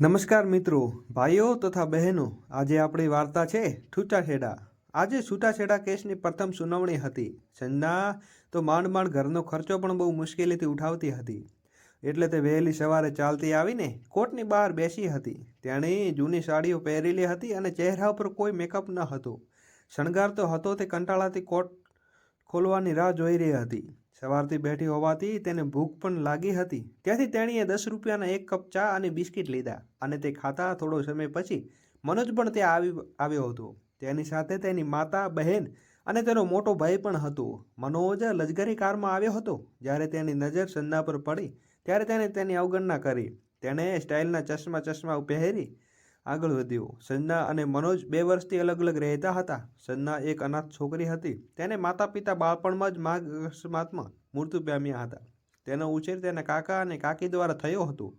નમસ્કાર મિત્રો, ભાઈઓ તથા બહેનો, આજે આપણી વાર્તા છે છૂટાછેડા. આજે છૂટાછેડા કેસની પ્રથમ સુનાવણી હતી. સંજના તો માંડ માંડ ઘરનો ખર્ચો પણ બહુ મુશ્કેલીથી ઉઠાવતી હતી. એટલે તે વહેલી સવારે ચાલતી આવીને કોર્ટની બહાર બેસી હતી. તેણે જૂની સાડીઓ પહેરેલી હતી અને ચહેરા ઉપર કોઈ મેકઅપ ન હતો. શણગાર તો હતો તે કંટાળાથી કોર્ટ ખોલવાની રાહ જોઈ રહી હતી. સવારથી બેઠી હોવાથી તેને ભૂખ પણ લાગી હતી. ત્યાંથી તેણીએ દસ રૂપિયાના એક કપ ચા અને બિસ્કિટ લીધા અને તે ખાતા થોડો સમય પછી મનોજ પણ ત્યાં આવી, આવ્યો હતો. તેની સાથે તેની માતા, બહેન અને તેનો મોટો ભાઈ પણ હતો. મનોજ લશ્કરી કારમાં આવ્યો હતો. જ્યારે તેની નજર સંજના પર પડી, ત્યારે તેણે તેની અવગણના કરી. તેણે સ્ટાઇલના ચશ્મા ચશ્મા પહેરી આગળ વધ્યો. સંજ્ઞા અને મનોજ બે વર્ષથી અલગ અલગ રહેતા હતા. સંજના એક અનાથ છોકરી હતી. તેને માતા પિતા બાળપણમાં જ માર્ગ અકસ્માતમાં મૃત્યુ પામ્યા હતા. તેનો ઉછેર તેના કાકા અને કાકી દ્વારા થયો હતો.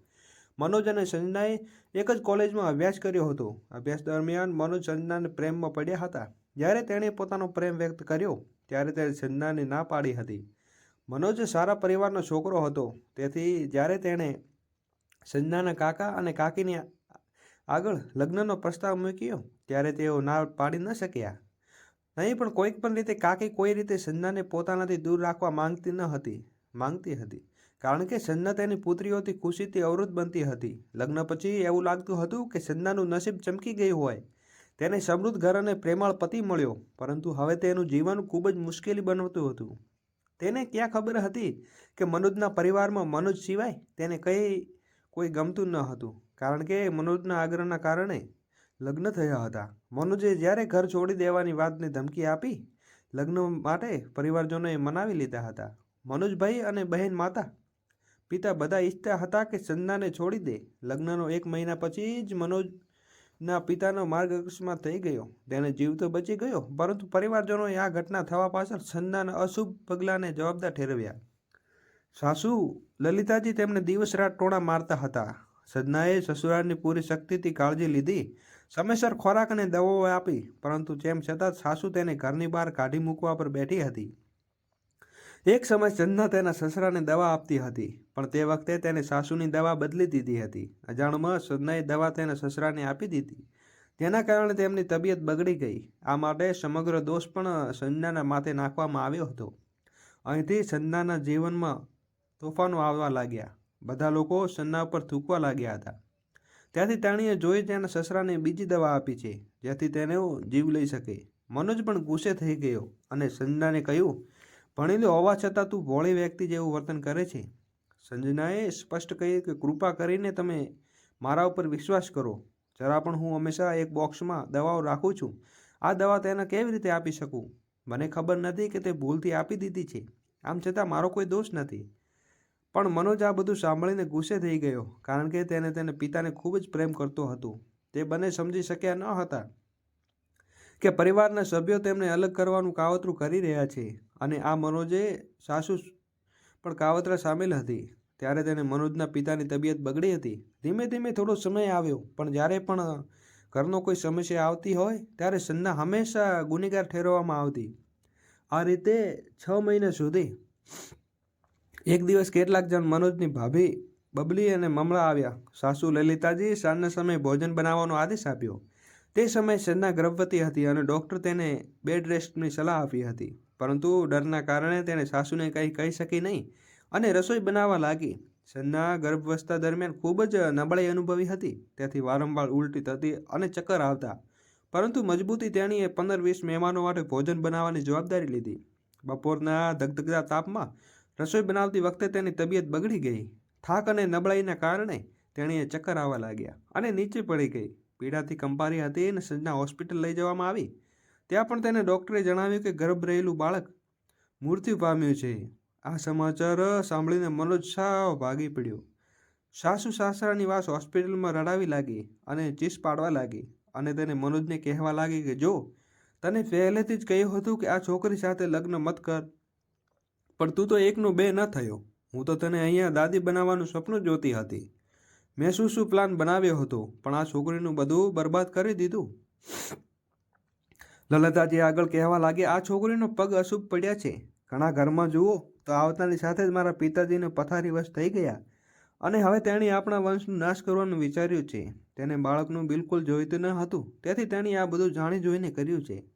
મનોજ અને સંજનાએ એક જ કોલેજમાં અભ્યાસ કર્યો હતો. અભ્યાસ દરમિયાન મનોજ સંજનાને પ્રેમમાં પડ્યા હતા. જ્યારે તેણે પોતાનો પ્રેમ વ્યક્ત કર્યો, ત્યારે તેણે સંજનાને ના પાડી હતી. મનોજ સારા પરિવારનો છોકરો હતો. તેથી જ્યારે તેણે સંજનાના કાકા અને કાકીની આગળ લગ્નનો પ્રસ્તાવ મૂક્યો, ત્યારે તેઓ ના પાડી ન શક્યા. નહીં પણ કોઈક પણ રીતે કાકી કોઈ રીતે સંજ્ઞાને પોતાનાથી દૂર રાખવા માંગતી ન હતી, માંગતી હતી, કારણ કે સંજ્ઞા તેની પુત્રીઓથી ખુશીથી અવરોધ બનતી હતી. લગ્ન પછી એવું લાગતું હતું કે સંજ્ઞાનું નસીબ ચમકી ગયું હોય. તેને સમૃદ્ધ ઘર અને પ્રેમાળ પતિ મળ્યો, પરંતુ હવે તેનું જીવન ખૂબ જ મુશ્કેલી બનતું હતું. તેને ક્યાં ખબર હતી કે મનોજના પરિવારમાં મનોજ સિવાય તેને કંઈ કોઈ ગમતું ન હતું? કારણ કે મનોજના આગ્રહના કારણે લગ્ન થયા હતા. મનોજે જ્યારે ઘર છોડી દેવાની વાતની ધમકી આપી, લગ્ન માટે પરિવારજનોએ મનાવી લીધા હતા. મનોજભાઈ અને બહેન માતા, પિતા બધા ઈચ્છતા હતા કે ચંદાને છોડી દે. લગ્નનો એક મહિના પછી જ મનોજના પિતાનો માર્ગ અકસ્માત થઈ ગયો. તેને જીવ તો બચી ગયો, પરંતુ પરિવારજનોએ આ ઘટના થવા પાછળ સંજનાના અશુભ પગલાંને જવાબદાર ઠેરવ્યા. સાસુ લલિતાજી તેમને દિવસ રાત ટોણા મારતા હતા. સદનાએ સસુરાળની પૂરી શક્તિથી કાળજી લીધી. સમયસર ખોરાક અને દવાઓ આપી, પરંતુ તેમ છતાં સાસુ તેને ઘરની બહાર કાઢી મૂકવા પર બેઠી હતી. એક સમય સદના તેના સસરાને દવા આપતી હતી, પણ તે વખતે તેને સાસુની દવા બદલી દીધી હતી. અજાણમાં સદનાએ દવા તેના સસરાને આપી દીધી. તેના કારણે તેમની તબિયત બગડી ગઈ. આ માટે સમગ્ર દોષ પણ સંજ્ઞાના માથે નાખવામાં આવ્યો હતો. અહીંથી સંજ્ઞાના જીવનમાં તોફાનો આવવા લાગ્યા. બધા લોકો સન્ના ઉપર થૂકવા લાગ્યા હતા. ત્યાંથી તેણીએ જોઈ તેના સસરાને બીજી દવા આપી છે, જેથી તેનો જીવ લઈ શકે. મનોજ પણ ગુસ્સે થઈ ગયો અને સંજનાને કહ્યું ભણેલો હોવા છતાં તું ભોળી વ્યક્તિ જેવું વર્તન કરે છે. સંજનાએ સ્પષ્ટ કહ્યું કે, કૃપા કરીને તમે મારા ઉપર વિશ્વાસ કરો. જરા પણ હું હંમેશા એક બોક્સમાં દવાઓ રાખું છું. આ દવા તેને કેવી રીતે આપી શકું? મને ખબર નથી કે તે ભૂલથી આપી દીધી છે. આમ છતાં મારો કોઈ દોષ નથી. પણ મનોજ આ બધું સાંભળીને ગુસ્સે થઈ ગયો, કારણ કે તેને તેને પિતાને ખૂબ જ પ્રેમ કરતો હતો. તે બંને સમજી શક્યા ન હતા કે પરિવારના સભ્યો તેમને અલગ કરવાનું કાવતરું કરી રહ્યા છે અને આ મનોજે સાસુ પણ કાવતરા સામેલ હતી. ત્યારે તેને મનોજના પિતાની તબિયત બગડી હતી. ધીમે ધીમે થોડો સમય આવ્યો, પણ જ્યારે પણ ઘરનો કોઈ સમસ્યા આવતી હોય, ત્યારે સન્ના હંમેશા ગુનેગાર ઠેરવવામાં આવતી. આ રીતે છ મહિના સુધી એક દિવસ કેટલાક જણ મનોજની ભાભી બબલી અને મમળા આવ્યા. સાસુ લલિતાજી સાંજના સમયે ભોજન બનાવવાનો આદેશ આપ્યો. તે સમયે સંજ્ઞા ગર્ભવતી હતી અને ડૉક્ટર તેને બેડ રેસ્ટની સલાહ આપી હતી. પરંતુ ડરના કારણે તેણે સાસુને કંઈ કહી શકી નહીં અને રસોઈ બનાવવા લાગી. સંજ્ઞા ગર્ભાવસ્થા દરમિયાન ખૂબ જ નબળાઈ અનુભવી હતી. તેથી વારંવાર ઉલટી થતી અને ચક્કર આવતા. પરંતુ મજબૂતી તેણીએ પંદર વીસ મહેમાનો માટે ભોજન બનાવવાની જવાબદારી લીધી. બપોરના ધગધગતા તાપમાં રસોઈ બનાવતી વખતે તેની તબિયત બગડી ગઈ. થાક અને નબળાઈના કારણે તેણીએ ચક્કર આવવા લાગ્યા અને નીચે પડી ગઈ. પીડાથી કંપારી હતી અને સજના હોસ્પિટલ લઈ જવામાં આવી. ત્યાં પણ તેને ડૉક્ટરે જણાવ્યું કે ગર્ભ રહેલું બાળક મૃત્યુ પામ્યું છે. આ સમાચાર સાંભળીને મનોજ સાવ ભાગી પડ્યો. સાસુ સાસરાની વાસ હોસ્પિટલમાં રડાવી લાગી અને ચીસ પાડવા લાગી અને તેને મનોજને કહેવા લાગી કે, જો, તને પહેલેથી જ કહ્યું હતું કે આ છોકરી સાથે લગ્ન મત કર. પણ તું તો એકનો બે ન થયો. હું તો તને અહીંયા દાદી બનાવવાનું સપનું જોતી હતી. મેં શું શું પ્લાન બનાવ્યો હતો, પણ આ છોકરીનું બધું બરબાદ કરી દીધું. લલતાજી આગળ કહેવા લાગે, આ છોકરીનો પગ અશુભ પડ્યા છે. ઘણા ઘરમાં જુઓ, તો આવતાની સાથે જ મારા પિતાજીને પથારી વશ થઈ ગયા. અને હવે તેણે આપણા વંશનો નાશ કરવાનું વિચાર્યું છે. તેને બાળકનું બિલકુલ જોઈતું ન હતું. તેથી તેણે આ બધું જાણી જોઈને કર્યું છે.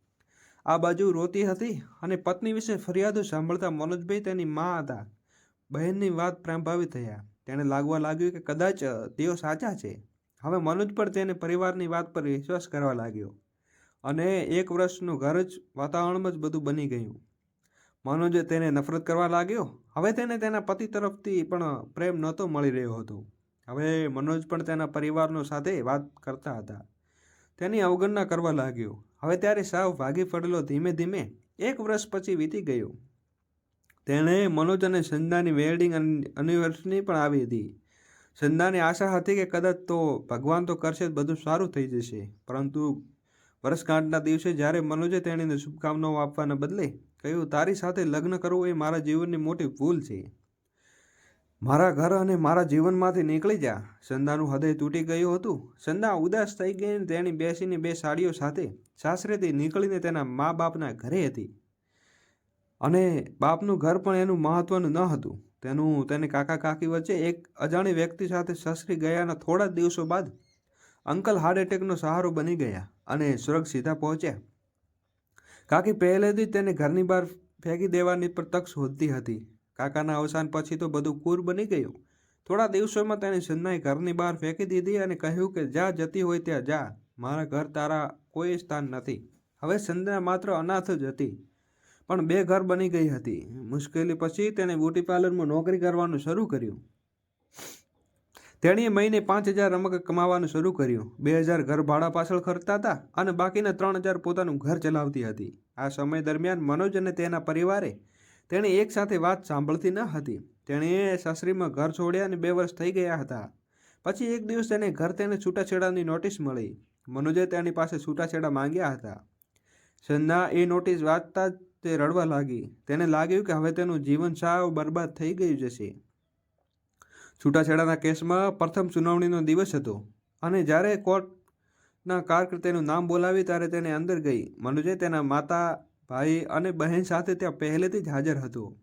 આ બાજુ રોતી હતી અને પત્ની વિશે ફરિયાદો સાંભળતા મનોજભાઈ તેની મા હતા. બહેનની વાત પ્રભાવિત થયા. તેને લાગવા લાગ્યું કે કદાચ તેઓ સાચા છે. હવે મનોજ પણ તેને પરિવારની વાત પર વિશ્વાસ કરવા લાગ્યો અને એક વર્ષનું ઘર જ વાતાવરણમાં જ બધું બની ગયું. મનોજે તેને નફરત કરવા લાગ્યો. હવે તેને તેના પતિ તરફથી પણ પ્રેમ નહોતો મળી રહ્યો હતો. હવે મનોજ પણ તેના પરિવારનો સાથે વાત કરતા હતા. તેની અવગણના કરવા લાગ્યો. હવે ત્યારે સાવ ભાગી પડેલો ધીમે ધીમે એક વર્ષ પછી વીતી ગયું. તેણે મનોજ અને સંધાની વેડિંગ એનિવર્સરી પણ આવી હતી. સંધાની આશા હતી કે કદાચ તો ભગવાન તો કરશે બધું સારું થઈ જશે. પરંતુ વર્ષગાંઠના દિવસે જ્યારે મનોજે તેણીને શુભકામનાઓ આપવાના બદલે કહ્યું, તારી સાથે લગ્ન કરવું એ મારા જીવનની મોટી ભૂલ છે. મારા ઘર અને મારા જીવનમાંથી નીકળી જા. સંદાનું હૃદય તૂટી ગયું હતું. સંદા ઉદાસ થઈ ગઈ તેણી બેસીને બે સાડીઓ સાથે સાસરેથી નીકળીને તેના મા બાપના ઘરે હતી. અને બાપનું ઘર પણ એનું મહત્વનું ન હતું. તેનું, તેને કાકા કાકી વચ્ચે એક અજાણી વ્યક્તિ સાથે સસરી ગયાના થોડા જ દિવસો બાદ અંકલ હાર્ટ એટેકનો સહારો બની ગયા અને સુરક્ષ સીધા પહોંચ્યા. કાકી પહેલેથી તેને ઘરની બહાર ફેંકી દેવાની પર તક શોધતી હતી. કાકાના અવસાન પછી તો બધું કૂર બની ગયું. થોડા દિવસોમાં તેણે સંજનાએ ઘરની બહાર ફેંકી દીધી અને કહ્યું કે જા જતી હોય ત્યાં જા, મારા ઘર તારા કોઈ સ્થાન નથી. હવે સંધ્યા માત્ર અનાથ જ હતી. પણ બે ઘર બની ગઈ હતી. મુશ્કેલી પછી તેણે બ્યુટી પાર્લરમાં નોકરી કરવાનું શરૂ કર્યું. તેણીએ મહિને પાંચ હજાર રમક કમાવાનું શરૂ કર્યું. બે હજાર ઘર ભાડા પાછળ ખર્ચતા હતા અને બાકીના ત્રણ હજાર પોતાનું ઘર ચલાવતી હતી. આ સમય દરમિયાન મનોજ અને તેના પરિવારે તેણે એકસાથે વાત સાંભળતી ન હતી. તેણે સાસરીમાં ઘર છોડ્યા અને બે વર્ષ થઈ ગયા હતા. પછી એક દિવસ તેને ઘર તેને છૂટાછેડાની નોટિસ મળી. મનોજે તેની પાસે છૂટાછેડા માંગ્યા હતા. સંધ્યા એ નોટિસ વાંચતા જ તે રડવા લાગી. તેને લાગ્યું કે હવે તેનું જીવન સાવ બરબાદ થઈ ગયું જશે. છૂટાછેડાના કેસમાં પ્રથમ સુનાવણીનો દિવસ હતો અને જ્યારે કોર્ટના કાર્ક તેનું નામ બોલાવી ત્યારે તેને અંદર ગઈ. મનુજે તેના માતા ભાઈ અને બહેન સાથે ત્યાં પહેલેથી જ હાજર હતો.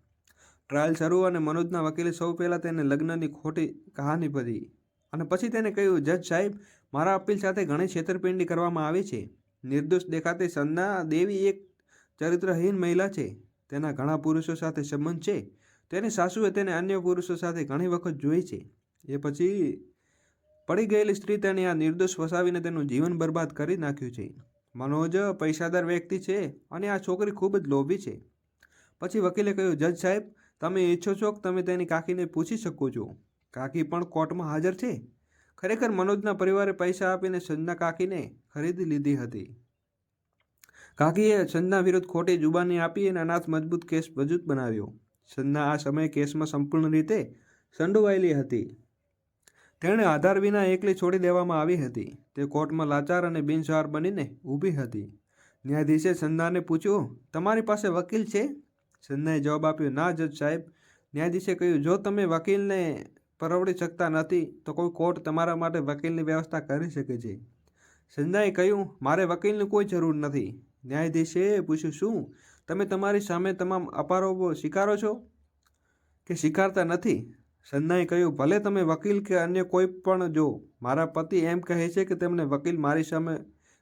ટ્રાયલ શરૂ અને મનોજના વકીલે સૌ પહેલાં તેને લગ્નની ખોટી કહાની ભરી અને પછી તેને કહ્યું, જજ સાહેબ, મારા અપીલ સાથે ઘણી છેતરપિંડી કરવામાં આવી છે. નિર્દોષ દેખાતી સંના દેવી એક ચરિત્રહીન મહિલા છે. તેના ઘણા પુરુષો સાથે સંબંધ છે. તેની સાસુએ તેને અન્ય પુરુષો સાથે ઘણી વખત જોઈ છે. એ પછી પડી ગયેલી સ્ત્રી તેને આ નિર્દોષ ફસાવીને તેનું જીવન બરબાદ કરી નાખ્યું છે. મનોજ પૈસાદાર વ્યક્તિ છે અને આ છોકરી ખૂબ જ લોભી છે. પછી વકીલે કહ્યું, જજ સાહેબ, તમે ઈચ્છો છો કે તમે તેની કાકીને પૂછી શકો છો. કાકી પણ કોર્ટમાં હાજર છે. ખરેખર મનોજના પરિવારે પૈસા આપીને સંજના કાકીને ખરીદી લીધી હતી. કાકીએ સંજના વિરુદ્ધ ખોટી જુબાની આપી અને અનાથ મજબૂત કેસ વજૂદ બનાવ્યો. સંજના આ સમયે કેસમાં સંપૂર્ણ રીતે સંડોવાયેલી હતી. તેણે આધાર વિના એકલી છોડી દેવામાં આવી હતી. તે કોર્ટમાં લાચાર અને બિનસહાર બનીને ઊભી હતી. ન્યાયાધીશે સંધાને પૂછ્યું, તમારી પાસે વકીલ છે? સંધાએ જવાબ આપ્યો, ના, જજ સાહેબ. ન્યાયાધીશે કહ્યું, જો તમે વકીલને પરવડી શકતા નથી, તો કોઈ કોર્ટ તમારા માટે વકીલની વ્યવસ્થા કરી શકે છે. સંધાએ કહ્યું, મારે વકીલની કોઈ જરૂર નથી. ન્યાયાધીશે પૂછ્યું, શું? તમે તમારી સામે તમામ અપારોપો સ્વીકારો છો? કે સ્વીકારતા નથી? સંજનાએ કહ્યું, ભલે તમે વકીલ કે અન્ય કોઈ પણ જો મારા પતિ એમ કહે છે કે તેમને વકીલ મારી સામે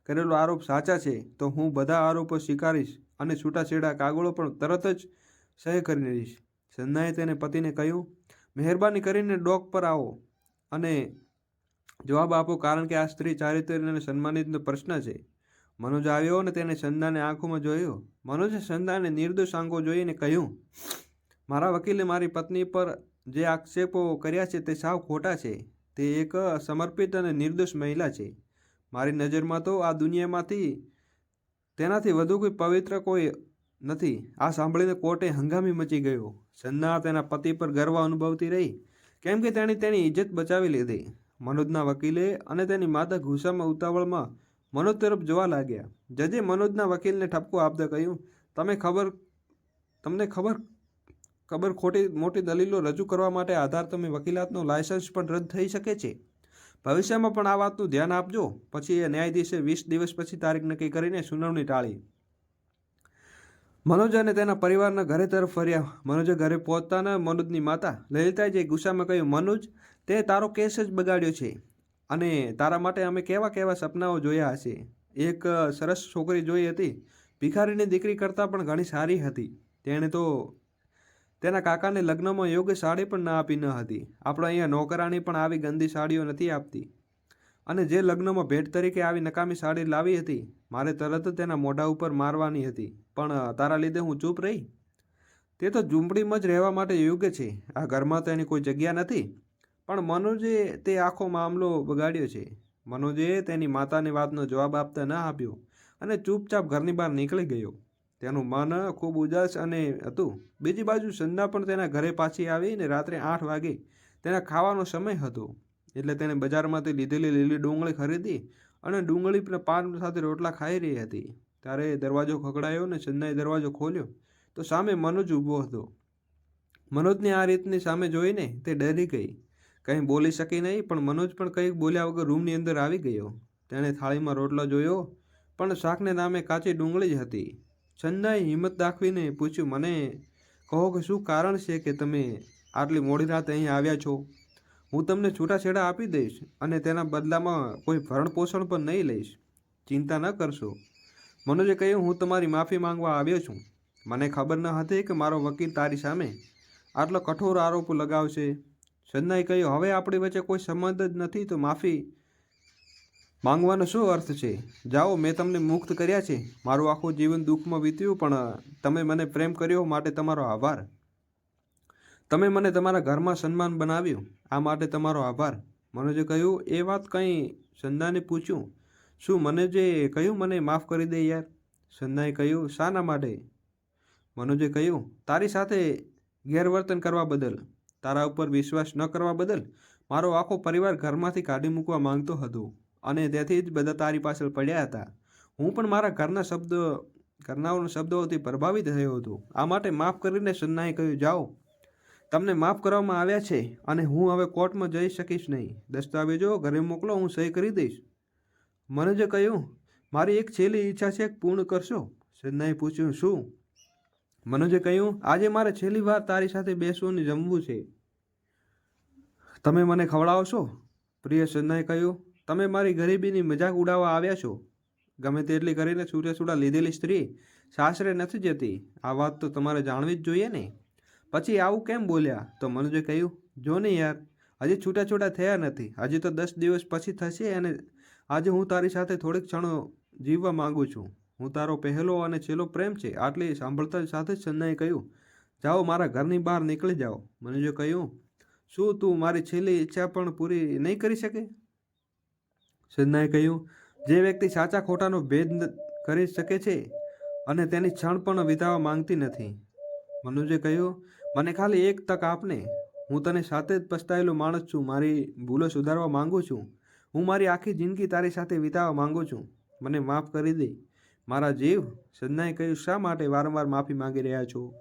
કરેલો આરોપ સાચા છે, તો હું બધા આરોપો સ્વીકારીશ અને છૂટાછેડા કાગળો પણ તરત જ સહી કરીને દઈશ સન્નાએ તેને પતિને કહ્યું, મહેરબાની કરીને ડોક પર આવો અને જવાબ આપો, કારણ કે આ સ્ત્રી ચારિત્ર્ય અને સન્માનિતનો પ્રશ્ન છે. મનોજ આવ્યો અને તેને સંદાને આંખોમાં જોયો. મનોજે સંદાને નિર્દોષ આંખો જોઈને કહ્યું, મારા વકીલે મારી પત્ની પર જે આક્ષેપો કર્યા છે તે સાવ ખોટા છે. તે એક સમર્પિત અને નિર્દોષ મહિલા છે. મારી નજરમાં તો આ દુનિયામાંથી તેનાથી વધુ કોઈ પવિત્ર કોઈ નથી. આ સાંભળીને કોર્ટે હંગામી મચી ગયો. સંના તેના પતિ પર ગર્વ અનુભવતી રહી. કેમ કે તેણે તેની ઇજ્જત બચાવી લીધી. મનોજના વકીલે અને તેની માતા ગુસ્સામાં ઉતાવળમાં મનોજ તરફ જોવા લાગ્યા. જજે મનોજના વકીલને ઠપકો આપતા કહ્યું, તમે ખબર, તમને ખબર ખબર ખોટી મોટી દલીલો રજૂ કરવા માટે આધાર તમે વકીલાતનો લાયસન્સ પણ રદ થઈ શકે છે. ભવિષ્યમાં પણ આ વાતનું ધ્યાન આપજો. પછી એ ન્યાયાધીશે વીસ દિવસ પછી તારીખ નક્કી કરીને સુનાવણી ટાળી. મનોજ અને તેના પરિવારના ઘરે તરફ ફર્યા. મનોજે ઘરે પહોંચતાના મનોજની માતા લલિતાએ જે ગુસ્સામાં કહ્યું, મનોજ, તે તારો કેસ જ બગાડ્યો છે. અને તારા માટે અમે કેવા કેવા સપનાઓ જોયા હશે. એક સરસ છોકરી જોઈ હતી. ભિખારીની દીકરી કરતાં પણ ઘણી સારી હતી. તેણે તો તેના કાકાને લગ્નમાં યોગ્ય સાડી પણ ના આપી ન હતી. આપણે અહીંયા નોકરાણી પણ આવી ગંદી સાડીઓ નથી આપતી. અને જે લગ્નમાં ભેટ તરીકે આવી નકામી સાડી લાવી હતી, મારે તરત તેના મોઢા ઉપર મારવાની હતી. પણ તારા લીધે હું ચૂપ રહી? તે તો ઝૂંપડીમાં જ રહેવા માટે યોગ્ય છે. આ ઘરમાં તો એની કોઈ જગ્યા નથી. પણ મનોજે તે આખો મામલો બગાડ્યો છે. મનોજે તેની માતાની વાતનો જવાબ આપતા ન આપ્યો અને ચૂપચાપ ઘરની બહાર નીકળી ગયો. તેનું મન ખૂબ ઉદાસ અને હતું. બીજી બાજુ સંધા પણ તેના ઘરે પાછી આવી ને રાત્રે આઠ વાગે તેના ખાવાનો સમય હતો. એટલે તેણે બજારમાંથી લીધેલી લીલી ડુંગળી ખરીદી અને ડુંગળી પણ પાન સાથે રોટલા ખાઈ રહી હતી. ત્યારે દરવાજો ખખડાયો ને સંધાએ દરવાજો ખોલ્યો. તો સામે મનોજ ઊભો હતો. મનોજને આ રીતની સામે જોઈને તે ડરી ગઈ. કંઈ બોલી શકી નહીં, પણ મનોજ પણ કંઈક બોલ્યા વગર રૂમની અંદર આવી ગયો. તેણે થાળીમાં રોટલો જોયો, પણ શાકને નામે કાચી ડુંગળી જ હતી. સંધાએ હિંમત દાખવીને પૂછ્યું, મને કહો કે શું કારણ છે કે તમે આટલી મોડી રાતે અહીં આવ્યા છો? હું તમને છૂટાછેડા આપી દઈશ અને તેના બદલામાં કોઈ ભરણ પોષણ પણ નહીં લઈશ. ચિંતા ન કરશો. મનોજે કહ્યું, હું તમારી માફી માંગવા આવ્યો છું. મને ખબર ન હતી કે મારો વકીલ તારી સામે આટલો કઠોર આરોપ લગાવશે. સંદાએ કહ્યું, હવે આપણી વચ્ચે કોઈ સંબંધ જ નથી, તો માફી માંગવાનો શું અર્થ છે? જાઓ, મેં તમને મુક્ત કર્યા છે. મારું આખું જીવન દુઃખમાં વીત્યું, પણ તમે મને પ્રેમ કર્યો માટે તમારો આભાર. તમે મને તમારા ઘરમાં સન્માન બનાવ્યું, આ માટે તમારો આભાર. મનોજે કહ્યું, એ વાત કંઈ સંધાને પૂછ્યું? શું મને જે કહ્યું મને માફ કરી દે યાર? સંધાએ કહ્યું, શાના માટે? મનોજે કહ્યું, તારી સાથે ગેરવર્તન કરવા બદલ, તારા ઉપર વિશ્વાસ ન કરવા બદલ, મારો આખો પરિવાર ઘરમાંથી કાઢી મૂકવા માંગતો હતો. અને તેથી જ બધા તારી પાછળ પડ્યા હતા. હું પણ મારા ઘરના શબ્દ, ઘરનાઓના શબ્દોથી પ્રભાવિત થયો હતો. આ માટે માફ કરીને સન્નાએ કહ્યું, જાઓ. તમને માફ કરવામાં આવ્યા છે અને હું હવે કોર્ટમાં જઈ શકીશ નહીં. દસ્તાવેજો ઘરે મોકલો, હું સહી કરી દઈશ. મનોજે કહ્યું, મારી એક છેલ્લી ઈચ્છા છે, પૂર્ણ કરશો. સન્નાએ પૂછ્યું, શું? મનોજે કહ્યું, આજે મારે છેલ્લી વાર તારી સાથે બેસવું અને જમવું છે. તમે મને ખવડાવશો? પ્રિય સન્નાએ કહ્યું તમે મારી ગરીબીની મજાક ઉડાવવા આવ્યા છો? ગમે તેટલી કરીને છૂટે છૂટા લીધેલી સ્ત્રી સાસરે નથી જતી. આ વાત તો તમારે જાણવી જ જોઈએ ને. પછી આવું કેમ બોલ્યા? તો મનોજે કહ્યું, જો ને યાર, હજી છૂટા છૂટા થયા નથી. હજી તો દસ દિવસ પછી થશે અને આજે હું તારી સાથે થોડીક ક્ષણો જીવવા માગું છું. હું તારો પહેલો અને છેલ્લો પ્રેમ છે. આટલી સાંભળતા સાથે જ ચંદાએ કહ્યું, જાઓ મારા ઘરની બહાર નીકળી જાઓ. મનોજે કહ્યું, શું તું મારી છેલ્લી ઈચ્છા પણ પૂરી નહીં કરી શકે? સન્નાએ કહ્યું, જે વ્યક્તિ સાચા ખોટાનો ભેદ કરી શકે છે અને તેની ક્ષણ પણ વિતાવા માંગતી નથી. મનોજે કહ્યું, મને ખાલી એક તક આપને. હું તને સાથે જ પસ્તાયેલો માણસ છું. મારી ભૂલો સુધારવા માંગુ છું. હું મારી આખી જિંદગી તારી સાથે વિતાવવા માંગુ છું. મને માફ કરી દે. મારા જીવ સદનાએ કહ્યું, શા માટે વારંવાર માફી માંગી રહ્યા છો?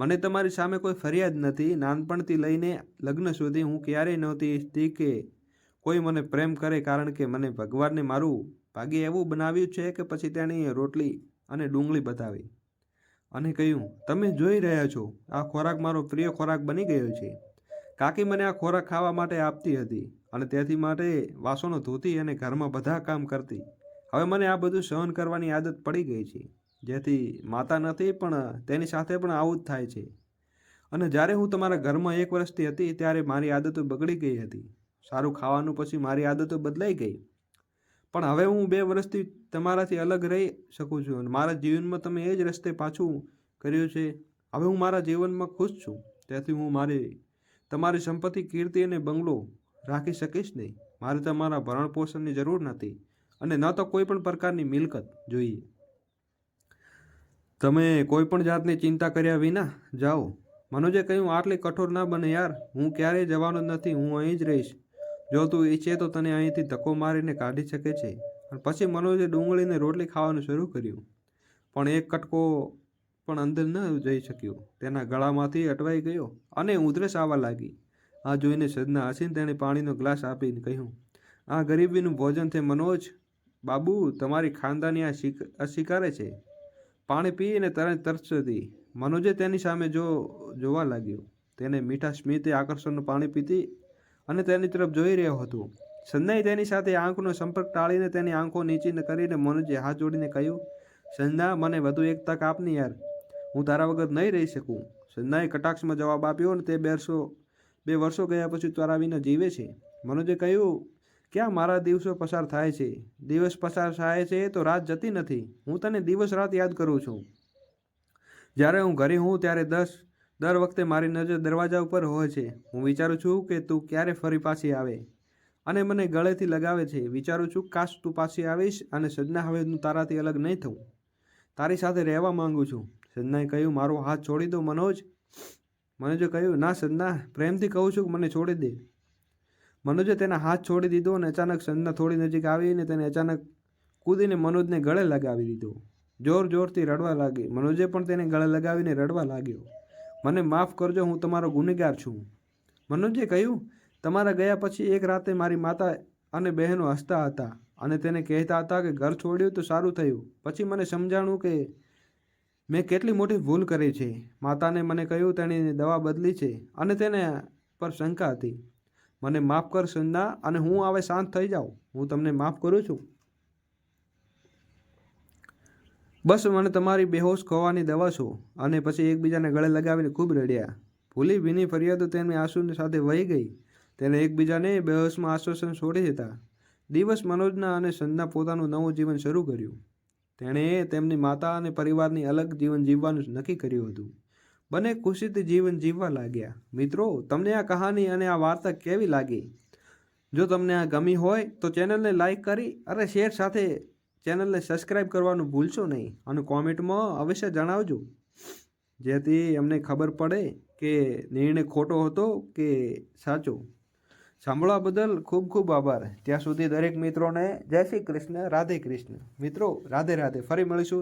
મને તમારી સામે કોઈ ફરિયાદ નથી. નાનપણથી લઈને લગ્ન સુધી હું ક્યારેય નહોતી ઈચ્છતી કે કોઈ મને પ્રેમ કરે કારણ કે મને ભગવાનને મારું ભાગ્ય એવું બનાવ્યું છે કે પછી તેણીએ રોટલી અને ડુંગળી બતાવી. અને કહ્યું, તમે જોઈ રહ્યા છો, આ ખોરાક મારો પ્રિય ખોરાક બની ગયો છે. કાકી મને આ ખોરાક ખાવા માટે આપતી હતી અને તેથી માટે વાસણો ધોતી અને ઘરમાં બધા કામ કરતી. હવે મને આ બધું સહન કરવાની આદત પડી ગઈ છે. જેથી માતા નથી, પણ તેની સાથે પણ આવું જ થાય છે. અને જ્યારે હું તમારા ઘરમાં એક વર્ષથી હતી, ત્યારે મારી આદતો બગડી ગઈ હતી. સારું ખાવાનું પછી મારી આદતો બદલાઈ ગઈ. પણ હવે હું બે વર્ષથી તમારાથી અલગ રહી શકું છું અને મારા જીવનમાં તમે એ જ રસ્તે પાછું કર્યું છે. હવે હું મારા જીવનમાં ખુશ છું. તેથી હું મારી, તમારી સંપત્તિ, કીર્તિ અને બંગલો રાખી શકીશ નહીં. મારે તમારા ભરણ પોષણની જરૂર નથી અને ન તો કોઈ પણ પ્રકારની મિલકત જોઈએ. તમે કોઈ પણ જાતની ચિંતા કર્યા વિના જાઓ. મનોજે કહ્યું, આટલી કઠોર ના બને યાર. હું ક્યારેય જવાનો નથી. હું અહીં જ રહીશ. જો તું ઈચ્છે તો તને અહીંથી ધક્કો મારીને કાઢી શકે છે. અને પછી મનોજે ડુંગળીને રોટલી ખાવાનું શરૂ કર્યું. પણ એક કટકો પણ અંદર ન જઈ શક્યો. તેના ગળામાંથી અટવાઈ ગયો અને ઉધરસ આવવા લાગી. આ જોઈને સદના હસીને તેણે પાણીનો ગ્લાસ આપીને કહ્યું, આ ગરીબીનું ભોજન છે મનોજ. બાબુ, તમારી ખાનદાની આ અસ્વીકારે છે. પાણી પીને તરત તરસતી મનોજે તેની સામે જો, જોવા લાગ્યો. તેને મીઠા સ્મિતે આકર્ષણનું પાણી પીતી અને તેની તરફ જોઈ રહ્યો હતો. સંજનાએ તેની સાથે આંખનો સંપર્ક ટાળીને તેની આંખો નીચી કરીને મનોજે હાથ જોડીને કહ્યું સંજના મને વધુ એક તક આપની યાર. હું તારા વગર નહીં રહી શકું. સંજનાએ કટાક્ષમાં જવાબ આપ્યો અને તે બેરસો, બે વર્ષો ગયા પછી તારા વિના જીવે છે. મનોજે કહ્યું, ક્યાં મારા દિવસો પસાર થાય છે? દિવસ પસાર થાય છે તો રાત જતી નથી. હું તને દિવસ રાત યાદ કરું છું. જ્યારે હું ઘરે હું ત્યારે દસ દર વખતે મારી નજર દરવાજા ઉપર હોય છે. હું વિચારું છું કે તું ક્યારે ફરી પાછી આવે. અને મને ગળેથી લગાવે છે. વિચારું છું, કાશ તું પાછી આવીશ અને સજના હવે હું તારાથી અલગ નહીં થઉં તારી સાથે રહેવા માંગુ છું. સજનાએ કહ્યું, મારો હાથ છોડી દો, મનોજ. મનોજે કહ્યું, ના સજના પ્રેમથી કહું છું મને છોડી દે. મનોજે તેના હાથ છોડી દીધો અને અચાનક સજના થોડી નજીક આવીને તેને અચાનક કૂદીને મનોજને ગળે લગાવી દીધો. જોર જોરથી રડવા લાગી. મનોજે પણ તેને ગળે લગાવીને રડવા લાગ્યો. મને માફ કરજો, હું તમારો ગુનેગાર છું. મનોજે કહ્યું, તમારા ગયા પછી એક રાતે મારી માતા અને બહેનો હસતા હતા અને તેને કહેતા હતા કે, ઘર છોડ્યું તો સારું થયું. પછી મને સમજાણું કે મેં કેટલી મોટી ભૂલ કરી છે. માતાને મને કહ્યું, તેણે દવા બદલી છે અને તેને પર શંકા હતી. મને માફ કર સંજના અને હું હવે શાંત થઈ જાઉં. હું તમને માફ કરું છું. બસ મને તમારી બેહોશ ખોવાની દવા છો. અને પછી એકબીજાને ગળે લગાવીને ખૂબ રડ્યા. ભૂલી ભીની ફરિયાદો તેમની આંસુની સાથે વહી ગઈ. તેને એકબીજાને બેહોશમાં આશ્વાસન છોડી દેતા. દિવસ મનોજના અને સંજના પોતાનું નવું જીવન શરૂ કર્યું. તેણે તેમની માતા અને પરિવારની અલગ જીવન જીવવાનું નક્કી કર્યું હતું. બંને ખુશીથી જીવન જીવવા લાગ્યા. મિત્રો, તમને આ કહાની અને આ વાર્તા કેવી લાગી? જો તમને આ ગમી હોય તો ચેનલને લાઈક કરી અને શેર સાથે ચેનલને સબસ્ક્રાઈબ કરવાનું ભૂલશો નહીં અને કોમેન્ટમાં અવશ્ય જણાવજો. જેથી અમને ખબર પડે કે નિર્ણય ખોટો હતો કે સાચો. સાંભળવા બદલ ખૂબ ખૂબ આભાર. ત્યાં સુધી દરેક મિત્રોને જય શ્રી કૃષ્ણ, રાધે કૃષ્ણ. મિત્રો, રાધે રાધે. ફરી મળીશું.